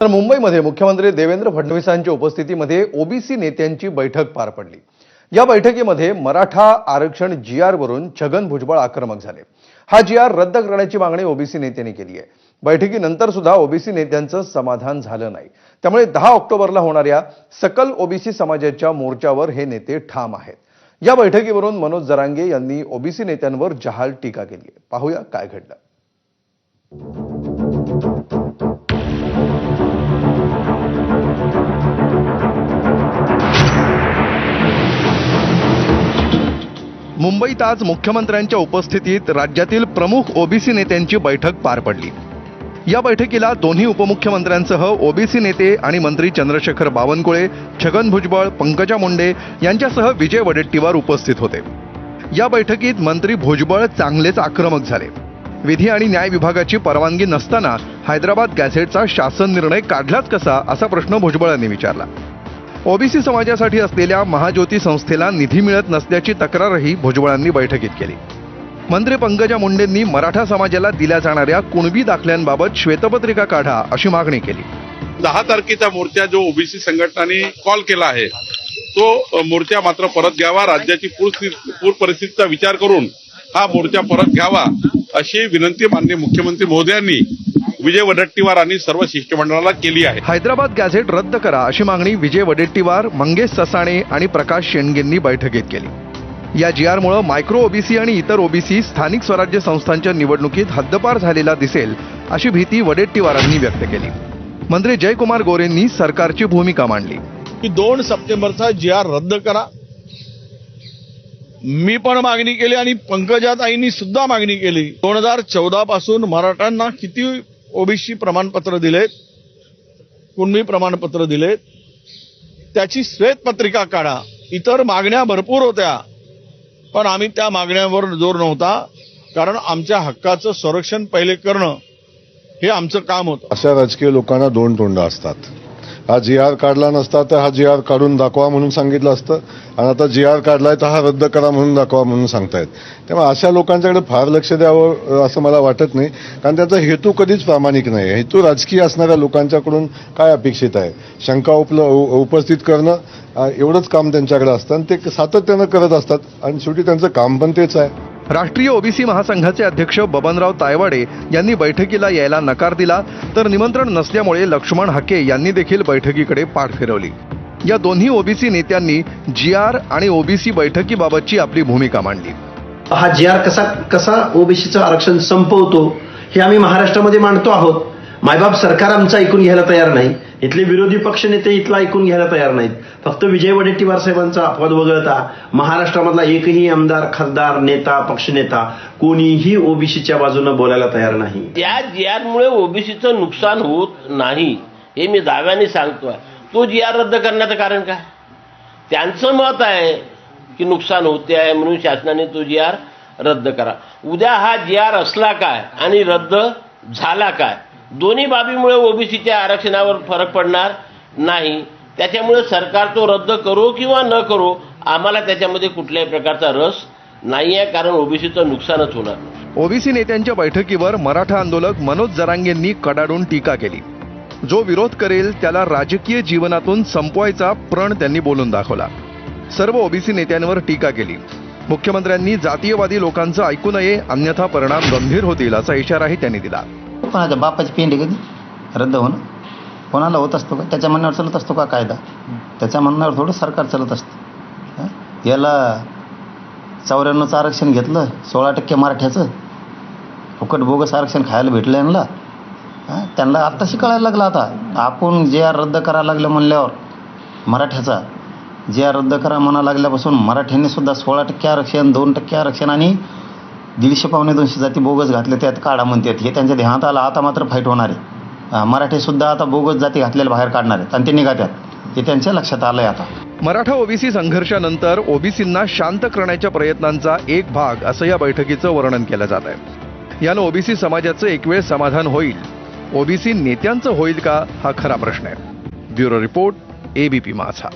तर मुंबईमध्ये मुख्यमंत्री देवेंद्र फडणवीसांच्या उपस्थितीमध्ये ओबीसी नेत्यांची बैठक पार पडली. या बैठकीमध्ये मराठा आरक्षण जी वरून छगन भुजबळ आक्रमक झाले. हा जी आर रद्द करण्याची मागणी ओबीसी नेत्यांनी केली आहे. बैठकीनंतर सुद्धा ओबीसी नेत्यांचं समाधान झालं नाही. त्यामुळे दहा ऑक्टोबरला होणाऱ्या सकल ओबीसी समाजाच्या मोर्चावर हे नेते ठाम आहेत. या बैठकीवरून मनोज जरांगे यांनी ओबीसी नेत्यांवर जहाल टीका केली आहे. पाहूया काय घडलं. मुंबईत आज मुख्यमंत्र्यांच्या उपस्थितीत राज्यातील प्रमुख ओबीसी नेत्यांची बैठक पार पडली. या बैठकीला दोन्ही उपमुख्यमंत्र्यांसह ओबीसी नेते आणि मंत्री चंद्रशेखर बावनकुळे छगन भुजबळ पंकजा मुंडे यांच्यासह विजय वडेट्टीवार उपस्थित होते. या बैठकीत मंत्री भुजबळ चांगलेच आक्रमक झाले. विधी आणि न्याय विभागाची परवानगी नसताना हैदराबाद गॅझेटचा शासन निर्णय काढलाच कसा असा प्रश्न भुजबळांनी विचारला. ओबीसी समाजासाठी असलेल्या महाज्योती संस्थेला निधी मिळत नसल्याची तक्रारही भुजबळांनी बैठकीत केली. मंत्री पंकजा मुंडेंनी मराठा समाजाला दिल्या जाणाऱ्या कुणबी दाखल्यांबाबत श्वेतपत्रिका काढा अशी मागणी केली. दहा तारखेचा मोर्चा जो ओबीसी संघटनाने कॉल केला आहे तो मोर्चा मात्र परत घ्यावा राज्याची पूर परिस्थितीचा विचार करून हा मोर्चा परत घ्यावा अशी विनंती माननीय मुख्यमंत्री महोदयांनी विजय वडट्टीवार आणि सर्व शिष्टमंडळाला केली आहे. हैदराबाद गॅझेट रद्द करा अशी मागणी विजय वडेट्टीवार मंगेश ससाणे आणि प्रकाश शेंडगेंनी बैठकीत केली. या जी आरमुळे मायक्रो ओबीसी आणि इतर ओबीसी स्थानिक स्वराज्य संस्थांच्या निवडणुकीत हद्दपार झालेला दिसेल अशी भीती वडेट्टीवारांनी व्यक्त केली. मंत्री जयकुमार गोरेंनी सरकारची भूमिका मांडली. की दोन सप्टेंबरचा जी आर रद्द करा. मी पण मागणी केली आणि पंकजाताईंनी सुद्धा मागणी केली. दोन हजार चौदा पासून मराठ्यांना किती ओबीसी प्रमाणपत्र दिलेत कुणबी प्रमाणपत्र दिलेत त्याची श्वेतपत्रिका काढा. इतर मागण्या भरपूर होत्या पण आम्ही त्या मागण्यांवर जोर नव्हता कारण आमच्या हक्काचं संरक्षण पहिले करणं हे आमचं काम होतं. अशा राजकीय लोकांना दोन तोंड असतात. हा जी आर काढला नसता तर हा जी आर काढून दाखवा म्हणून सांगितलं असतं. आणि आता जी आर काढलाय तर हा रद्द करा म्हणून दाखवा म्हणून सांगतायत. त्यामुळे अशा लोकांच्याकडे फार लक्ष द्यावं असं मला वाटत नाही. कारण त्याचा हेतू कधीच प्रामाणिक नाही. हेतू राजकीय असणाऱ्या लोकांच्याकडून काय अपेक्षित आहे? शंका उपल उपस्थित करणं एवढंच काम त्यांच्याकडे असतं. आणि ते सातत्यानं करत असतात. आणि शेवटी त्यांचं काम पण तेच आहे. राष्ट्रीय ओबीसी महासंघाचे अध्यक्ष बबनराव तायवाडे यांनी बैठकीला यायला नकार दिला तर निमंत्रण नसल्यामुळे लक्ष्मण हाके यांनी देखील बैठकीकडे पाठ फिरवली. या दोन्ही ओबीसी नेत्यांनी जी आर आणि ओबीसी बैठकीबाबतची आपली भूमिका मांडली. हा जी आर कसा कसा ओबीसीचं आरक्षण संपवतो हे आम्ही महाराष्ट्रामध्ये मांडतो आहोत. मायबाप सरकार आमचं ऐकून घ्यायला तयार नाही. इथले विरोधी पक्ष नेते इथलं ऐकून घ्यायला तयार नाहीत. फक्त विजय वडेट्टीवार साहेबांचा अपवाद वगळता महाराष्ट्रामधला एकही आमदार खासदार नेता पक्षनेता कोणीही ओबीसीच्या बाजूनं बोलायला तयार नाही. त्या जी आरमुळे ओबीसीचं नुकसान होत नाही हे मी दाव्याने सांगतोय तो जी आर रद्द करण्याचं कारण काय? त्यांचं मत आहे की नुकसान होते आहे म्हणून शासनाने तो जी आर रद्द करा. उद्या हा जी आर असला काय आणि रद्द झाला काय? दोन्ही बाबीमुळे ओबीसीच्या आरक्षणावर फरक पडणार नाही. त्याच्यामुळे सरकार तो रद्द करो किंवा न करो आम्हाला त्याच्यामध्ये कुठल्याही प्रकारचा रस नाही आहे कारण ओबीसीचं नुकसानच होणार ओबीसी नेत्यांच्या बैठकीवर मराठा आंदोलक मनोज जरांगेंनी कडाडून टीका केली. जो विरोध करेल त्याला राजकीय जीवनातून संपवायचा प्रण त्यांनी बोलून दाखवला. सर्व ओबीसी नेत्यांवर टीका केली. मुख्यमंत्र्यांनी जातीयवादी लोकांचं ऐकू नये अन्यथा परिणाम गंभीर होतील असा इशाराही त्यांनी दिला. कोणाच्या बापाची पेंड आहे कधी? रद्द होणं. कोणाला होत असतो का? त्याच्या म्हणण्यावर चालत असतो का कायदा? त्याच्या म्हणण्यावर थोडं सरकार चालत असतं. याला चौऱ्याण्णवचं आरक्षण घेतलं सोळा टक्के मराठ्याचं. फुकट बोगस आरक्षण खायला भेटलं यांना. त्यांना आत्ताशी कळायला लागलं आता. आपण जे आर रद्द करायला लागलं म्हणल्यावर मराठ्याचा जे आर रद्द करा म्हणा लागल्यापासून मराठ्यांनी सुद्धा सोळा टक्के आरक्षण दोन टक्के आरक्षण आणि दीडशे पावणे दोनशे जाती बोगस घातले त्यात काढा म्हणतात. हे त्यांच्या ध्यानात आलं आता मात्र फाईट होणार आहे. मराठेसुद्धा आता बोगस जाती घातलेल्या बाहेर काढणार आहेत आणि ते निघात्यात हे त्यांच्या लक्षात आलंय आता. मराठा ओबीसी संघर्षानंतर ओबीसींना शांत करण्याच्या प्रयत्नांचा एक भाग असं या बैठकीचं वर्णन केलं जात आहे. यानं ओबीसी समाजाचं एक वेळ समाधान होईल. ओबीसी नेत्यांचं होईल का हा खरा प्रश्न आहे. ब्युरो रिपोर्ट एबीपी माझा